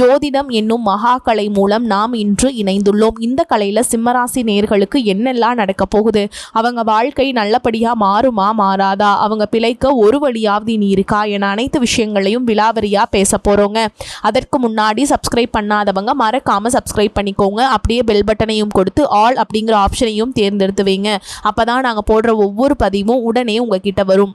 ஜோதிடம் என்னும் மகா கலை மூலம் நாம் இன்று இணைந்துள்ளோம். இந்த கலையில் சிம்மராசி நேர்களுக்கு என்னெல்லாம் நடக்க போகுது? அவங்க வாழ்க்கை நல்லபடியாக மாறுமா மாறாதா? அவங்க பிழைக்க ஒரு வழியாவது நீ இருக்கா? என அனைத்து விஷயங்களையும் விலாவரியாக பேச போகிறோங்க அதற்கு முன்னாடி சப்ஸ்கிரைப் பண்ணாதவங்க மறக்காமல் சப்ஸ்கிரைப் பண்ணிக்கோங்க. அப்படியே பெல் பட்டனையும் கொடுத்து ஆல் அப்படிங்கிற ஆப்ஷனையும் தேர்ந்தெடுத்து வைங்க. அப்போ தான் நாங்கள் போடுற ஒவ்வொரு பதிவும் உடனே உங்ககிட்ட வரும்.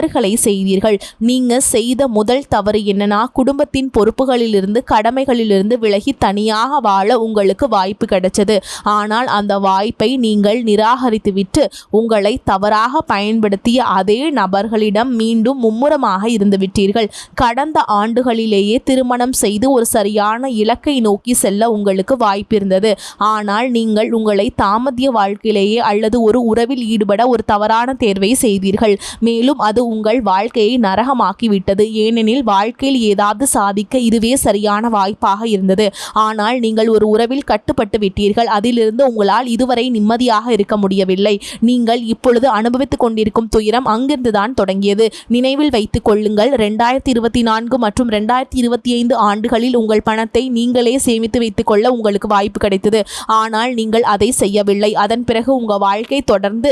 தவறுகளை செய்தீர்கள் நீங்க செய்த முதல் தவறு என்னன்னா குடும்பத்தின் பொறுப்புகளிலிருந்து கடமைகளிலிருந்து விலகி தனியாக வாழ உங்களுக்கு வாய்ப்பு கிடைச்சது. ஆனால் அந்த வாய்ப்பை நீங்கள் நிராகரித்துவிட்டு உங்களை தவறாக பயன்படுத்திய அதே நபர்களிடம் மீண்டும் மும்முரமாக இருந்து விட்டீர்கள். கடந்த ஆண்டுகளிலேயே திருமணம் செய்து ஒரு சரியான இலக்கை நோக்கி செல்ல உங்களுக்கு வாய்ப்பு இருந்தது. ஆனால் நீங்கள் உங்களை தாமதிய வாழ்க்கையிலேயே அல்லது ஒரு உறவில் ஈடுபட ஒரு தவறான தேர்வை செய்தீர்கள். மேலும் அது உங்கள் வாழ்க்கையை நரகமாக்கிவிட்டது. ஏனெனில் வாழ்க்கையில் ஏதாவது சாதிக்க இதுவே சரியான வாய்ப்பாக இருந்தது. ஆனால் நீங்கள் ஒரு உறவில் கட்டுப்பட்டு விட்டீர்கள். அதிலிருந்து உங்களால் இதுவரை நிம்மதியாக இருக்க முடியவில்லை. நீங்கள் இப்பொழுது அனுபவித்துக் கொண்டிருக்கும் துயரம் அங்கிருந்துதான் தொடங்கியது. நினைவில் வைத்துக் கொள்ளுங்கள் ரெண்டாயிரத்தி இருபத்தி நான்கு மற்றும் ரெண்டாயிரத்தி இருபத்தி ஐந்து ஆண்டுகளில் உங்கள் பணத்தை நீங்களே சேமித்து வைத்துக் கொள்ள உங்களுக்கு வாய்ப்பு கிடைத்தது. ஆனால் நீங்கள் அதை செய்யவில்லை. அதன் பிறகு உங்கள் வாழ்க்கை தொடர்ந்து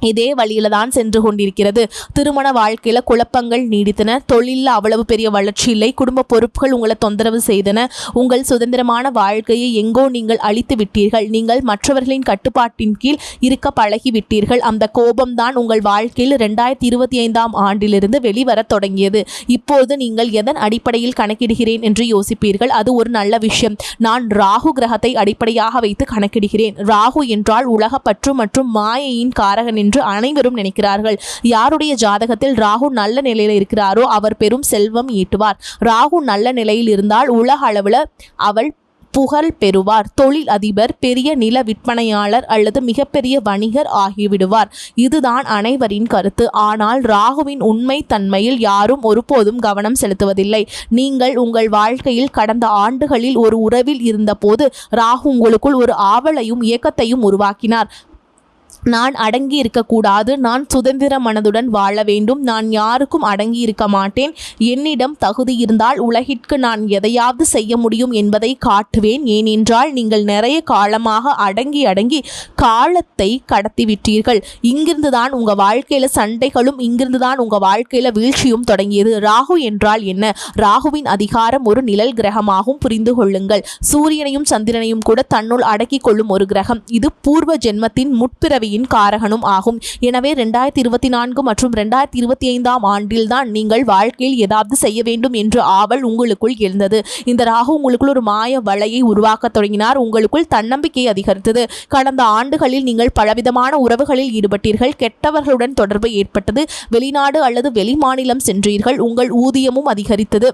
இதே வழியில தான் சென்று கொண்டிருக்கிறது. திருமண வாழ்க்கையில குழப்பங்கள் நீடித்தன. தொழிலில் அவ்வளவு பெரிய வளர்ச்சி இல்லை. குடும்ப பொறுப்புகள் உங்களை தொந்தரவு செய்தன. உங்கள் சுதந்திரமான வாழ்க்கையை எங்கோ நீங்கள் அழித்து விட்டீர்கள். நீங்கள் மற்றவர்களின் கட்டுப்பாட்டின் கீழ் இருக்க பழகி விட்டீர்கள். அந்த கோபம்தான் உங்கள் வாழ்க்கையில் ரெண்டாயிரத்தி இருபத்தி ஐந்தாம் ஆண்டிலிருந்து வெளிவரத் தொடங்கியது. இப்போது நீங்கள் எதன் அடிப்படையில் கணக்கிடுகிறேன் என்று யோசிப்பீர்கள்? அது ஒரு நல்ல விஷயம். நான் ராகு கிரகத்தை அடிப்படையாக வைத்து கணக்கிடுகிறேன். ராகு என்றால் உலகப்பற்று மற்றும் மாயையின் காரகன் என்று அனைவரும் நினைக்கிறார்கள். யாருடைய ஜாதகத்தில் ராகு நல்ல நிலையில் இருக்கிறாரோ அவர் பெரும் செல்வம் ஈட்டுவார். ராகு நல்ல நிலையில் இருந்தால் உலக அளவில் அவள் புகழ் பெறுவார். தொழில் அதிபர் பெரிய நில விற்பனையாளர் அல்லது மிகப்பெரிய வணிகர் ஆகிவிடுவார். இதுதான் அனைவரின் கருத்து. ஆனால் ராகுவின் உண்மை தன்மையில் யாரும் ஒருபோதும் கவனம் செலுத்துவதில்லை. நீங்கள் உங்கள் வாழ்க்கையில் கடந்த ஆண்டுகளில் ஒரு உறவில் இருந்தபோது ராகு உங்களுக்குள் ஒரு ஆவலையும் இயக்கத்தையும் உருவாக்கினார். நான் அடங்கி இருக்கக்கூடாது. நான் சுதந்திர மனதுடன் வாழ வேண்டும். நான் யாருக்கும் அடங்கி இருக்க மாட்டேன். என்னிடம் தகுதி இருந்தால் உலகிற்கு நான் எதையாவது செய்ய முடியும் என்பதை காட்டுவேன். ஏனென்றால் நீங்கள் நிறைய காலமாக அடங்கி அடங்கி காலத்தை கடத்திவிட்டீர்கள். இங்கிருந்து தான் உங்கள் வாழ்க்கையில் சண்டைகளும் இங்கிருந்து தான் உங்கள் வாழ்க்கையில் வீழ்ச்சியும் தொடங்கியது. ராகு என்றால் என்ன? ராகுவின் அதிகாரம் ஒரு நிழல் கிரகமாகவும் புரிந்து கொள்ளுங்கள். சூரியனையும் சந்திரனையும் கூட தன்னுள் அடக்கிக் கொள்ளும் ஒரு கிரகம். இது பூர்வ ஜென்மத்தின் முற்பிறவி வாழ்க்கையின் காரகனும் ஆகும். எனவே ரெண்டாயிரத்தி இருபத்தி நான்கு மற்றும் ரெண்டாயிரத்தி இருபத்தி ஐந்தாம் ஆண்டில்தான் நீங்கள் வாழ்க்கையில் ஏதாவது செய்ய வேண்டும் என்ற ஆவல் உங்களுக்குள் எழுந்தது. இந்த ராகு உங்களுக்குள் ஒரு மாய வலையை உருவாக்கத் தொடங்கினார். உங்களுக்குள் தன்னம்பிக்கை அதிகரித்தது. கடந்த ஆண்டுகளில் நீங்கள் பலவிதமான உறவுகளில் ஈடுபட்டீர்கள். கெட்டவர்களுடன் தொடர்பு ஏற்பட்டது. வெளிநாடு அல்லது வெளிமாநிலம் சென்றீர்கள். உங்கள் ஊதியமும் அதிகரித்தது.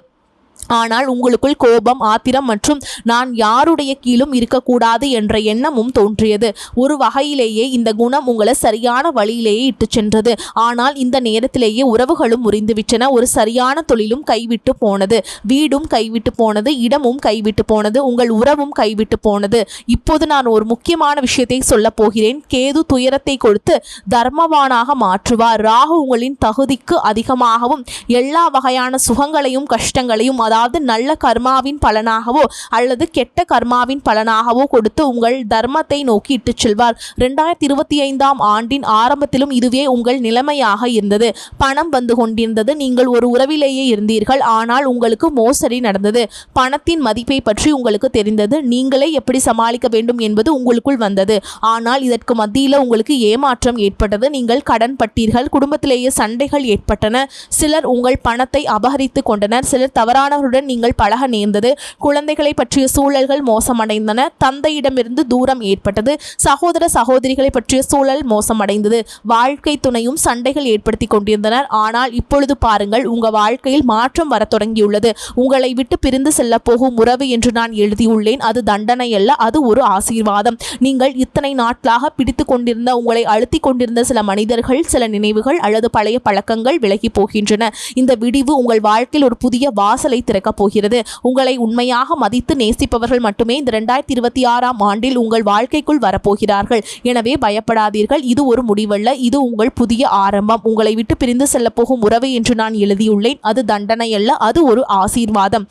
ஆனால் உங்களுக்குள் கோபம் ஆத்திரம் மற்றும் நான் யாருடைய கீழும் இருக்கக்கூடாது என்ற எண்ணமும் தோன்றியது. ஒரு வகையிலேயே இந்த குணம் உங்களை சரியான வழியிலேயே இட்டுச் சென்றது. ஆனால் இந்த நேரத்திலேயே உறவுகளும் முறிந்துவிட்டன. ஒரு சரியான தொழிலும் கைவிட்டு போனது. வீடும் கைவிட்டு போனது. இடமும் கைவிட்டு போனது. உங்கள் உறவும் கைவிட்டு போனது. இப்போது நான் ஒரு முக்கியமான விஷயத்தை சொல்லப் போகிறேன். கேது துயரத்தை கொடுத்து தர்மவானாக மாற்றுவார். ராகு உங்களின் தகுதிக்கு அதிகமாகவும் எல்லா வகையான சுகங்களையும் கஷ்டங்களையும் அதாவது நல்ல கர்மாவின் பலனாகவோ அல்லது கெட்ட கர்மாவின் பலனாகவோ கொடுத்து உங்கள் தர்மத்தை நோக்கி இட்டுச் செல்வார். ரெண்டாயிரத்தி இருபத்தி ஐந்தாம் ஆண்டின் ஆரம்பத்திலும் இதுவே உங்கள் நிலைமையாக இருந்தது. பணம் வந்து கொண்டிருந்தது. நீங்கள் ஒரு உறவிலேயே இருந்தீர்கள். ஆனால் உங்களுக்கு மோசடி நடந்தது. பணத்தின் மதிப்பை பற்றி உங்களுக்கு தெரிந்தது. நீங்களே எப்படி சமாளிக்க வேண்டும் என்பது உங்களுக்குள் வந்தது. ஆனால் இதற்கு மத்தியில் உங்களுக்கு ஏமாற்றம் ஏற்பட்டது. நீங்கள் கடன் பட்டீர்கள். குடும்பத்திலேயே சண்டைகள் ஏற்பட்டன. சிலர் உங்கள் பணத்தை அபகரித்து கொண்டனர். சிலர் தவறான மாணவருடன் நீங்கள் பழக நேர்ந்தது. குழந்தைகளை பற்றிய சூழல்கள் மோசமடைந்தன. தந்தையிடமிருந்து தூரம் ஏற்பட்டது. சகோதர சகோதரிகளை பற்றிய சூழல் மோசமடைந்தது. வாழ்க்கை துணையும் சண்டைகள் ஏற்படுத்தி கொண்டிருந்தனர். ஆனால் இப்பொழுது பாருங்கள் உங்கள் வாழ்க்கையில் மாற்றம் வரத் தொடங்கியுள்ளது. உங்களை விட்டு பிரிந்து செல்ல போகும் உறவு என்று நான் எழுதியுள்ளேன். அது தண்டனை அல்ல அது ஒரு ஆசீர்வாதம். நீங்கள் இத்தனை நாட்களாக பிடித்து கொண்டிருந்த உங்களை அழுத்தி கொண்டிருந்த சில மனிதர்கள் சில நினைவுகள் அல்லது பழைய பழக்கங்கள் விலகி போகின்றன. இந்த விடிவு உங்கள் வாழ்க்கையில் ஒரு புதிய வாசலை திறக்கப் போகிறது. உங்களை உண்மையாக மதித்து நேசிப்பவர்கள் மட்டுமே இந்த ரெண்டாயிரத்தி இருபத்தி ஆறாம் ஆண்டில் உங்கள் வாழ்க்கைக்குள் வரப்போகிறார்கள். எனவே பயப்படாதீர்கள். இது ஒரு முடிவல்ல. இது உங்கள் புதிய ஆரம்பம். உங்களை விட்டு பிரிந்து செல்ல போகும் உறவு என்று நான் எழுதியுள்ளேன். அது தண்டனை அல்ல அது ஒரு ஆசீர்வாதம்.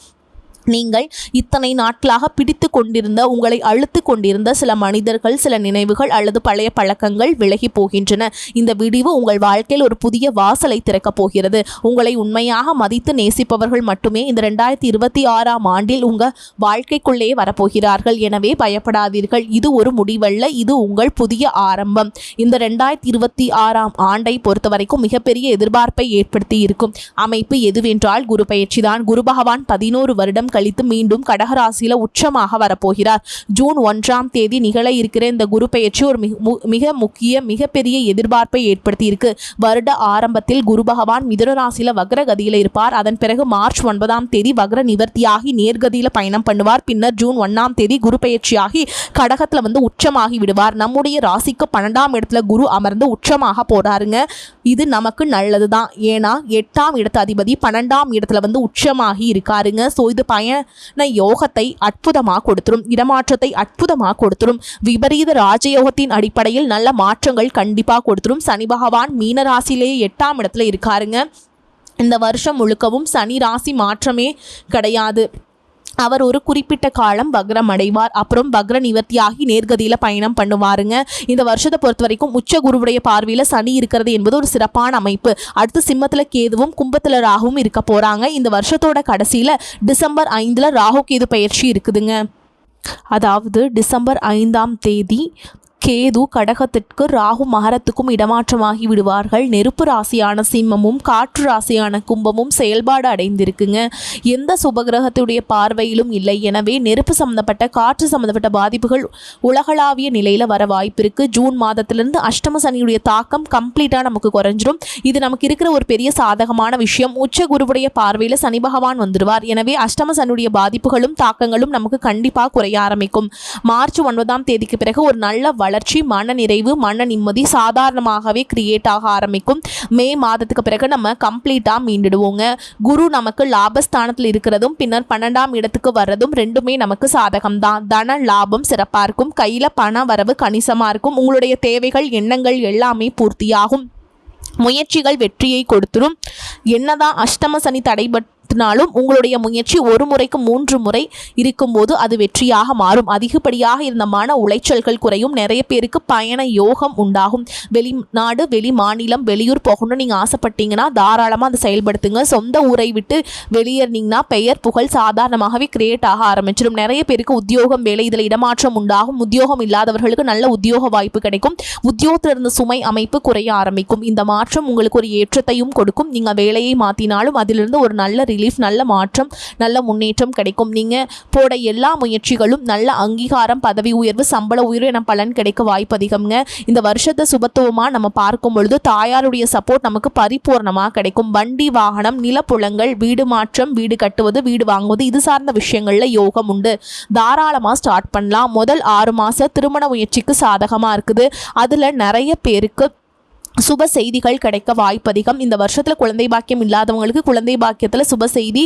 நீங்கள் இத்தனை நாட்களாக பிடித்து கொண்டிருந்த உங்களை அழுத்து கொண்டிருந்த சில மனிதர்கள் சில நினைவுகள் அல்லது பழைய பழக்கங்கள் விலகி போகின்றன. இந்த விடிவு உங்கள் வாழ்க்கையில் ஒரு புதிய வாசலை திறக்கப் போகிறது. உங்களை உண்மையாக மதித்து நேசிப்பவர்கள் மட்டுமே இந்த ரெண்டாயிரத்தி இருபத்தி ஆறாம் ஆண்டில் உங்கள் வாழ்க்கைக்குள்ளே வரப்போகிறார்கள். எனவே பயப்படாதீர்கள். இது ஒரு முடிவல்ல. இது உங்கள் புதிய ஆரம்பம். இந்த ரெண்டாயிரத்தி இருபத்தி ஆறாம் ஆண்டை பொறுத்த வரைக்கும் மிகப்பெரிய எதிர்பார்ப்பை ஏற்படுத்தி இருக்கும் அமைப்பு எதுவென்றால் குரு பயிற்சிதான். குரு பகவான் பதினோரு வருடம் கழித்து மீண்டும் கடகராசியில உச்சமாக வரப்போகிறார். ஜூன் ஒன்றாம் தேதி நிகழ இருக்கிற இந்த குரு பெயர்ச்சி ஒரு மிக மு- மிக முக்கிய மிகப்பெரிய எதிர்பார்ப்பை ஏற்படுத்தி இருக்கு வருட ஆரம்பத்தில் குரு பகவான் மிதுனராசியில வக்ரகதியில இருப்பார். அதன் பிறகு மார்ச் ஒன்பதாம் தேதி வக்ர நிவர்த்தியாகி நேர்கதியில பயணம் பண்ணுவார். பின்னர் ஜூன் ஒன்னாம் தேதி குரு பெயர்ச்சியாகி கடகத்துல வந்து உச்சமாகி விடுவார். நம்முடைய ராசிக்கு பன்னெண்டாம் இடத்துல குரு அமர்ந்து உச்சமாக போறாருங்க. இது நமக்கு நல்லது தான் ஏன்னா எட்டாம் இடத்து அதிபதி பன்னெண்டாம் இடத்துல வந்து உச்சமாகி இருக்காருங்க. ஸோ இது பயண யோகத்தை அற்புதமாக கொடுத்துரும். இடமாற்றத்தை அற்புதமாக கொடுத்துரும். விபரீத ராஜயோகத்தின் அடிப்படையில் நல்ல மாற்றங்கள் கண்டிப்பாக கொடுத்துரும். சனி பகவான் மீனராசிலேயே எட்டாம் இடத்துல இருக்காருங்க. இந்த வருஷம் முழுக்கவும் சனி ராசி மாற்றமே கிடையாது. அவர் ஒரு குறிப்பிட்ட காலம் வக்ரம் அடைவார் அப்புறம் வக்ர நிவர்த்தியாகி நேர்கதியில் பயணம் பண்ணுவாருங்க. இந்த வருஷத்தை பொறுத்த வரைக்கும் உச்ச குருவுடைய பார்வையில் சனி இருக்கிறது என்பது ஒரு சிறப்பான அமைப்பு. அடுத்து சிம்மத்தில் கேதுவும் கும்பத்தில் ராகுவும் இருக்க போகிறாங்க இந்த வருஷத்தோட கடைசியில் டிசம்பர் ஐந்தில் ராகு கேது பயிற்சி இருக்குதுங்க. அதாவது டிசம்பர் ஐந்தாம் தேதி கேது கடகத்திற்கு ராகு மகரத்துக்கும் இடமாற்றமாகி விடுவார்கள். நெருப்பு ராசியான சிம்மமும் காற்று ராசியான கும்பமும் செயல்பாடு அடைந்திருக்குங்க. எந்த சுபகிரகத்துடைய பார்வையிலும் இல்லை. எனவே நெருப்பு சம்பந்தப்பட்ட காற்று சம்பந்தப்பட்ட பாதிப்புகள் உலகளாவிய நிலையில் வர வாய்ப்பிருக்கு ஜூன் மாதத்திலிருந்து அஷ்டம சனியுடைய தாக்கம் கம்ப்ளீட்டாக நமக்கு குறைஞ்சிரும். இது நமக்கு இருக்கிற ஒரு பெரிய சாதகமான விஷயம். உச்ச குருவுடைய பார்வையில் சனி பகவான் வந்துடுவார் எனவே அஷ்டம சனியுடைய பாதிப்புகளும் தாக்கங்களும் நமக்கு கண்டிப்பாக குறைய ஆரம்பிக்கும். மார்ச் ஒன்பதாம் தேதிக்கு பிறகு ஒரு நல்ல வள வளர்ச்சி மன நிறைவு மன நிம்மதி சாதாரணமாகவே கிரியேட் ஆக ஆரம்பிக்கும். மே மாதத்துக்கு பிறகு நம்ம கம்ப்ளீட்டாக மீண்டுடுவோங்க. குரு நமக்கு லாபஸ்தானத்தில் இருக்கிறதும் பின்னர் பன்னெண்டாம் இடத்துக்கு வர்றதும் ரெண்டுமே நமக்கு சாதகம் தான் தன லாபம் சிறப்பாக இருக்கும். கையில் பண வரவு கணிசமாக இருக்கும். உங்களுடைய தேவைகள் எண்ணங்கள் எல்லாமே பூர்த்தியாகும். முயற்சிகள் வெற்றியை கொடுத்துரும். என்னதான் அஷ்டம சனி தடைபட்டு மாற்றினாலும் உங்களுடைய முயற்சி ஒரு முறைக்கு மூன்று முறை இருக்கும்போது அது வெற்றியாக மாறும். அதிகப்படியாக இருந்த மன உளைச்சல்கள் குறையும். நிறைய பேருக்கு பயண யோகம் உண்டாகும். வெளிநாடு வெளி மாநிலம் வெளியூர் போகணும்னு நீங்கள் ஆசைப்பட்டீங்கன்னா தாராளமாக அதை செயல்படுத்துங்க. சொந்த ஊரை விட்டு வெளியேறினீங்கன்னா பெயர் புகழ் சாதாரணமாகவே கிரியேட் ஆக ஆரம்பிச்சிடும். நிறைய பேருக்கு உத்தியோகம் வேலை இதில் இடமாற்றம் உண்டாகும். உத்தியோகம் இல்லாதவர்களுக்கு நல்ல உத்தியோக வாய்ப்பு கிடைக்கும். உத்தியோகத்தில் இருந்த சுமை அமைப்பு குறைய ஆரம்பிக்கும். இந்த மாற்றம் உங்களுக்கு ஒரு ஏற்றத்தையும் கொடுக்கும். நீங்கள் வேலையை மாற்றினாலும் அதிலிருந்து ஒரு நல்ல ரிலீஃப் நல்ல மாற்றம் நல்ல முன்னேற்றம் கிடைக்கும். நீங்கள் போட எல்லா முயற்சிகளும் நல்ல அங்கீகாரம் பதவி உயர்வு சம்பள உயர்வு என பலன் கிடைக்க வாய்ப்பு அதிகம்ங்க. இந்த வருஷத்தை சுபத்துவமாக நம்ம பார்க்கும் பொழுது தாயாருடைய சப்போர்ட் நமக்கு பரிபூர்ணமாக கிடைக்கும். வண்டி வாகனம் நிலப்புலங்கள் வீடு மாற்றம் வீடு கட்டுவது வீடு வாங்குவது இது சார்ந்த விஷயங்களில் யோகம் உண்டு. தாராளமாக ஸ்டார்ட் பண்ணலாம். முதல் ஆறு மாதம் திருமண முயற்சிக்கு சாதகமாக இருக்குது. அதில் நிறைய பேருக்கு சுப செய்திகள் கிடைக்க வாய்ப்பதிகம். இந்த வருஷத்தில் குழந்தை பாக்கியம் இல்லாதவங்களுக்கு குழந்தை பாக்கியத்தில் சுப செய்தி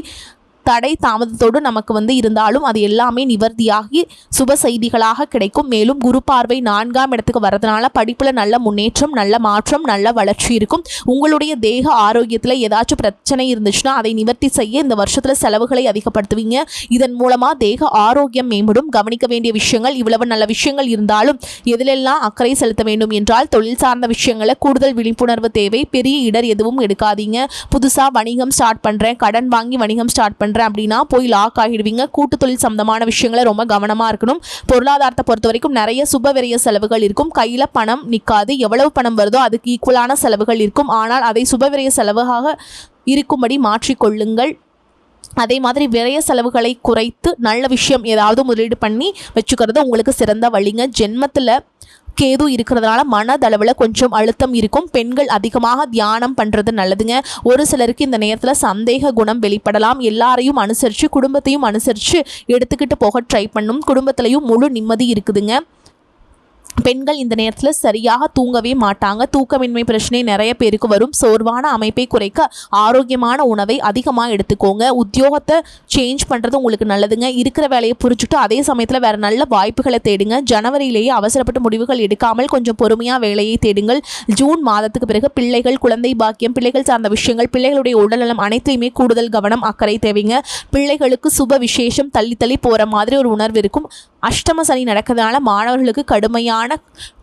தடை தாமதத்தோடு நமக்கு வந்து இருந்தாலும் அது எல்லாமே நிவர்த்தியாகி சுப செய்திகளாக கிடைக்கும். மேலும் குரு பார்வை நான்காம் இடத்துக்கு வரதுனால படிப்பில் நல்ல முன்னேற்றம் நல்ல மாற்றம் நல்ல வளர்ச்சி இருக்கும். உங்களுடைய தேக ஆரோக்கியத்தில் ஏதாச்சும் பிரச்சனை இருந்துச்சுன்னா அதை நிவர்த்தி செய்ய இந்த வருஷத்தில் செலவுகளை அதிகப்படுத்துவீங்க. இதன் மூலமாக தேக ஆரோக்கியம் மேம்படும். கவனிக்க வேண்டிய விஷயங்கள் இவ்வளவு நல்ல விஷயங்கள் இருந்தாலும் எதிலெல்லாம் அக்கறை செலுத்த வேண்டும் என்றால் தொழில் சார்ந்த விஷயங்களை கூடுதல் விழிப்புணர்வு தேவை. பெரிய இடர் எதுவும் எடுக்காதீங்க. புதுசாக வணிகம் ஸ்டார்ட் பண்ணுறேன் கடன் வாங்கி வணிகம் ஸ்டார்ட் பண்ணுறேன் அப்படின்னா போய் லாக் ஆகிடுவீங்க. கூட்டு தொழில் சம்பந்தமான விஷயங்களை ரொம்ப கவனமாக இருக்கணும். பொருளாதாரத்தை பொறுத்த வரைக்கும் நிறைய சுப விரைய செலவுகள் இருக்கும். கையில் பணம் நிற்காது எவ்வளவு பணம் வருதோ அதுக்கு ஈக்குவலான செலவுகள் இருக்கும். ஆனால் அதை சுப விரைய செலவாக இருக்கும்படி மாற்றிக்கொள்ளுங்கள். அதே மாதிரி விரைய செலவுகளை குறைத்து நல்ல விஷயம் ஏதாவது முதலீடு பண்ணி வச்சுக்கிறது உங்களுக்கு சிறந்த வழிங்க. ஜென்மத்தில் கேது இருக்கிறதுனால மனதளவில் கொஞ்சம் அழுத்தம் இருக்கும். பெண்கள் அதிகமாக தியானம் பண்ணுறது நல்லதுங்க. ஒரு சிலருக்கு இந்த நேரத்தில் சந்தேக குணம் வெளிப்படலாம். எல்லாரையும் அனுசரித்து குடும்பத்தையும் அனுசரித்து எடுத்துக்கிட்டு போக ட்ரை பண்ணும். குடும்பத்திலையும் முழு நிம்மதி இருக்குதுங்க. பெண்கள் இந்த நேரத்தில் சரியாக தூங்கவே மாட்டாங்க. தூக்கமின்மை பிரச்சனை நிறைய பேருக்கு வரும். சோர்வான அமைப்பை குறைக்க ஆரோக்கியமான உணவை அதிகமாக எடுத்துக்கோங்க. உத்தியோகத்தை சேஞ்ச் பண்ணுறது உங்களுக்கு நல்லதுங்க. இருக்கிற வேலையை புரிஞ்சுட்டு அதே சமயத்தில் வேறு நல்ல வாய்ப்புகளை தேடுங்க. ஜனவரியிலேயே அவசரப்பட்டு முடிவுகள் எடுக்காமல் கொஞ்சம் பொறுமையாக வேலையை தேடுங்கள். ஜூன் மாதத்துக்கு பிறகு பிள்ளைகள் குழந்தை பாக்கியம் பிள்ளைகள் சார்ந்த விஷயங்கள் பிள்ளைகளுடைய உடல்நலம் அனைத்தையுமே கூடுதல் கவனம் அக்கறை தேவைங்க. பிள்ளைகளுக்கு சுப விசேஷம் தள்ளி தள்ளி போகிற மாதிரி ஒரு உணர்வு இருக்கும். அஷ்டம சனி நடக்கிறதுனால மாணவர்களுக்கு கடுமையான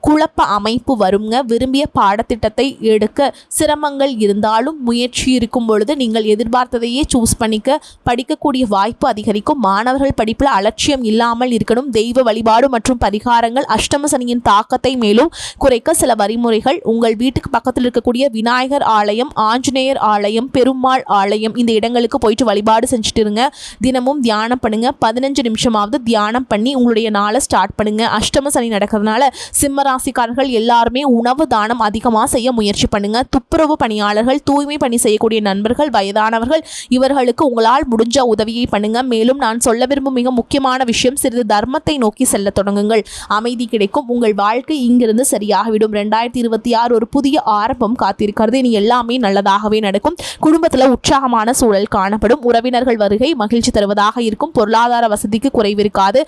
குழப்ப அமைப்பு வருங்க. விரும்பிய பாடத்திட்டத்தை எடுக்க சிரமங்கள் இருந்தாலும் முயற்சி இருக்கும் பொழுது நீங்கள் எதிர்பார்த்ததையே சூஸ் பண்ணிக்க. படிக்கக்கூடிய வாய்ப்பு அதிகரிக்கும். மாணவர்கள் படிப்பில் அலட்சியம் இல்லாமல் இருக்கணும். தெய்வ வழிபாடு மற்றும் பரிகாரங்கள் அஷ்டம சனியின் தாக்கத்தை மேலும் குறைக்க சில வழிமுறைகள். உங்கள் வீட்டுக்கு பக்கத்தில் இருக்கக்கூடிய விநாயகர் ஆலயம் ஆஞ்சநேயர் ஆலயம் பெருமாள் ஆலயம் இந்த இடங்களுக்கு போயிட்டு வழிபாடு செஞ்சுட்டு இருங்க. தினமும் தியானம் பண்ணுங்க. பதினஞ்சு நிமிஷமாவது தியானம் பண்ணி உங்களுடைய நாளை ஸ்டார்ட் பண்ணுங்க. அஷ்டம சனி நடக்கிறதுனால சிம்ம ராசிக்காரர்கள் எல்லாருமே உணவு தானம் அதிகமாக செய்ய முயற்சி பண்ணுங்க. துப்புரவு பணியாளர்கள் தூய்மை பணி செய்யக்கூடிய நண்பர்கள் வயதானவர்கள் இவர்களுக்கு உங்களால் முடிஞ்ச உதவியை பண்ணுங்க. மேலும் நான் சொல்ல விரும்பும் மிக முக்கியமான விஷயம் சிறிது தர்மத்தை நோக்கி செல்ல தொடங்குங்கள். அமைதி கிடைக்கும். உங்கள் வாழ்க்கை இங்கிருந்து சரியாகிவிடும். ரெண்டாயிரத்தி இருபத்தி ஆறு ஒரு புதிய ஆரம்பம் காத்திருக்கிறது. இனி எல்லாமே நல்லதாகவே நடக்கும். குடும்பத்தில் உற்சாகமான சூழல் காணப்படும். உறவினர்கள் வருகை மகிழ்ச்சி தருவதாக இருக்கும். பொருளாதார வசதிக்கு குறைவிருக்காது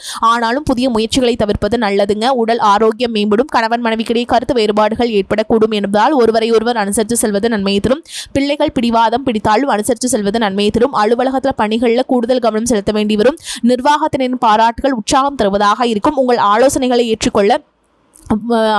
ஆனாலும் புதிய முயற்சிகளை தவிர்ப்பது நல்லதுங்க. உடல் ஆரோக்கியம் மேம்படும். கணவன் மனைவிக்கிடையே கருத்து வேறுபாடுகள் ஏற்படக்கூடும் என்பதால் ஒருவரை ஒருவர் அனுசரித்து செல்வது நன்மையை தரும். பிள்ளைகள் பிடிவாதம் பிடித்தாலும் அனுசரித்து செல்வது நன்மையை தரும். அலுவலகத்தில் பணிகளில் கூடுதல் கவனம் செலுத்த வேண்டி வரும். நிர்வாகத்தினரின் பாராட்டுகள் உற்சாகம் தருவதாக இருக்கும். உங்கள் ஆலோசனைகளை ஏற்றுக்கொள்ள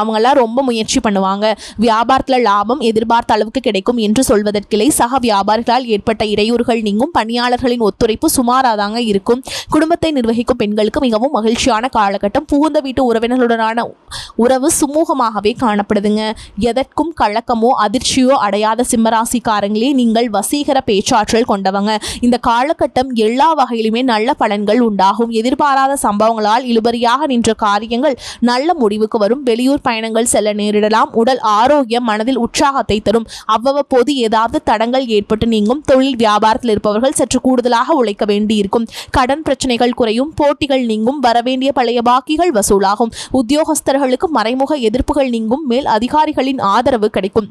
அவங்கெல்லாம் ரொம்ப முயற்சி பண்ணுவாங்க. வியாபாரத்தில் லாபம் எதிர்பார்த்த அளவுக்கு கிடைக்கும் என்று சொல்வதற்கில்லை. சக வியாபாரிகளால் ஏற்பட்ட இடையூறுகள் நீங்கும். பணியாளர்களின் ஒத்துழைப்பு சுமாராக தாங்க இருக்கும். குடும்பத்தை நிர்வகிக்கும் பெண்களுக்கு மிகவும் மகிழ்ச்சியான காலகட்டம். புகுந்த வீட்டு உறவினர்களுடனான உறவு சுமூகமாகவே காணப்படுதுங்க. எதற்கும் கலக்கமோ அதிர்ச்சியோ அடையாத சிம்மராசிக்காரங்களே நீங்கள் வசீகர பேச்சாற்றல் கொண்டவங்க. இந்த காலகட்டம் எல்லா வகையிலுமே நல்ல பலன்கள் உண்டாகும். எதிர்பாராத சம்பவங்களால் இழுபறியாக நின்ற காரியங்கள் நல்ல முடிவுக்கு வரும். வெளியூர் பயணங்கள் செல்ல நேரிடலாம். உடல் ஆரோக்கியம் மனதில் உற்சாகத்தை தரும். அவ்வப்போது ஏதாவது தடங்கள் ஏற்பட்டு நீங்கும் தொழில் வியாபாரத்தில் இருப்பவர்கள் சற்று கூடுதலாக உழைக்க வேண்டியிருக்கும். கடன் பிரச்சனைகள் குறையும். போட்டிகள் நீங்கும். வரவேண்டிய பழைய பாக்கிகள் வசூலாகும். உத்தியோகஸ்தர்களுக்கு மறைமுக எதிர்ப்புகள் நீங்கும். மேல் அதிகாரிகளின் ஆதரவு கிடைக்கும்.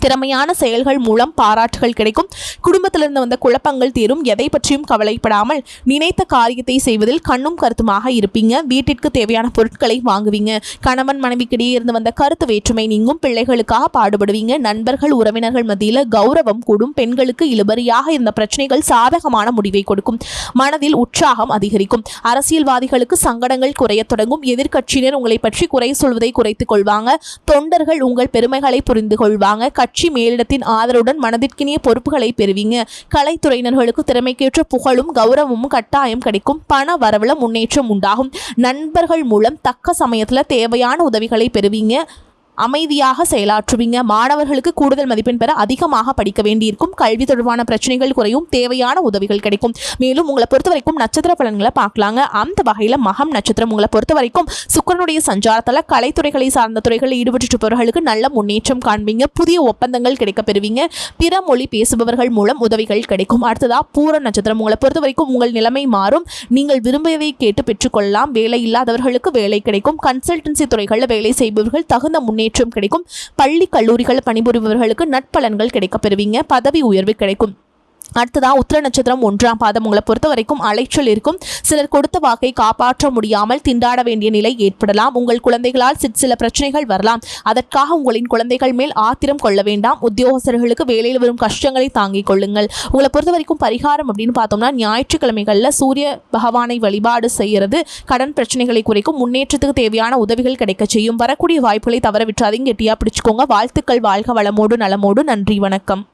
திறமையான செயல்கள் மூலம் பாராட்டுகள் கிடைக்கும். குடும்பத்திலிருந்து வந்த குழப்பங்கள் தீரும். எதை பற்றியும் கவலைப்படாமல் நினைத்த காரியத்தை செய்வதில் கண்ணும் கருத்துமாக இருப்பீங்க. வீட்டிற்கு தேவையான பொருட்களை வாங்குவீங்க. கணவன் மனைவிக்கிடையே இருந்து வந்த கருத்து வேற்றுமை நீங்கும். பிள்ளைகளுக்காக பாடுபடுவீங்க. நண்பர்கள் உறவினர்கள் மத்தியில் கௌரவம் கூடும். பெண்களுக்கு இழுபறியாக இருந்த பிரச்சனைகள் சாதகமான முடிவை கொடுக்கும். மனதில் உற்சாகம் அதிகரிக்கும். அரசியல்வாதிகளுக்கு சங்கடங்கள் குறைய தொடங்கும். எதிர்க்கட்சியினர் உங்களை பற்றி குறை சொல்வதை குறைத்துக் கொள்வாங்க. தொண்டர்கள் உங்கள் பெருமைகளை புரிந்து கொள்வாங்க கட்சி மேலிடத்தின் ஆதரவுடன் மனதிற்கினிய பொறுப்புகளை பெறுவீங்க. கலைத்துறையினர்களுக்கு திறமைக்கேற்ற புகழும் கௌரவமும் கட்டாயம் கிடைக்கும் பண வரவுல முன்னேற்றம் உண்டாகும். நண்பர்கள் மூலம் தக்க சமயத்தில் தேவையான உதவிகளை பெறுவீங்க. அமைதியாக செயலாற்றுவீங்க. மாணவர்களுக்கு கூடுதல் மதிப்பெண் பெற அதிகமாக படிக்க வேண்டியிருக்கும். கல்வி தொடர்பான பிரச்சனைகள் குறையும். தேவையான உதவிகள் கிடைக்கும். மேலும் உங்களை பொறுத்த வரைக்கும் நட்சத்திர பலன்களை பார்க்கலாங்க. அந்த வகையில் மகம் நட்சத்திரம் உங்களை பொறுத்த வரைக்கும் சுக்கரனுடைய சஞ்சாரத்தில் கலைத்துறைகளை சார்ந்த துறைகளில் ஈடுபட்டு இருப்பவர்களுக்கு நல்ல முன்னேற்றம் காண்பீங்க. புதிய ஒப்பந்தங்கள் கிடைக்க பெறுவீங்க. பிற மொழி பேசுபவர்கள் மூலம் உதவிகள் கிடைக்கும். அடுத்ததா பூர நட்சத்திரம் உங்களை பொறுத்த வரைக்கும் உங்கள் நிலைமை மாறும். நீங்கள் விரும்பியதை கேட்டு பெற்றுக்கொள்ளலாம். வேலை இல்லாதவர்களுக்கு வேலை கிடைக்கும். கன்சல்டன்சி துறைகளில் வேலை செய்பவர்கள் தகுந்த முன்னேற்றம் கிடைக்கும். பள்ளி கல்லூரிகள் பணிபுரிபவர்களுக்கு நட்பலன்கள் கிடைக்கப் பெறுவீங்க பதவி உயர்வு கிடைக்கும். அடுத்ததாக உத்திர நட்சத்திரம் ஒன்றாம் பாதம். உங்களை பொறுத்த வரைக்கும் அலைச்சல் இருக்கும். சிலர் கொடுத்த வாக்கை காப்பாற்ற முடியாமல் திண்டாட வேண்டிய நிலை ஏற்படலாம். உங்கள் குழந்தைகளால் சில பிரச்சனைகள் வரலாம். அதற்காக உங்களின் குழந்தைகள் மேல் ஆத்திரம் கொள்ள வேண்டாம். உத்தியோகஸ்தர்களுக்கு வேலையில் வரும் கஷ்டங்களை தாங்கிக் கொள்ளுங்கள். உங்களை பொறுத்த வரைக்கும் பரிகாரம் அப்படின்னு பார்த்தோம்னா ஞாயிற்றுக்கிழமைகளில் சூரிய பகவானை வழிபாடு செய்கிறது கடன் பிரச்சனைகளை குறைக்கும். முன்னேற்றத்துக்கு தேவையான உதவிகள் கிடைக்க செய்யும். வரக்கூடிய வாய்ப்புகளை தவற விட்டுறாதீங்க கெட்டியா பிடிச்சுக்கோங்க. வாழ்த்துக்கள். வாழ்க வளமோடு நலமோடு. நன்றி. வணக்கம்.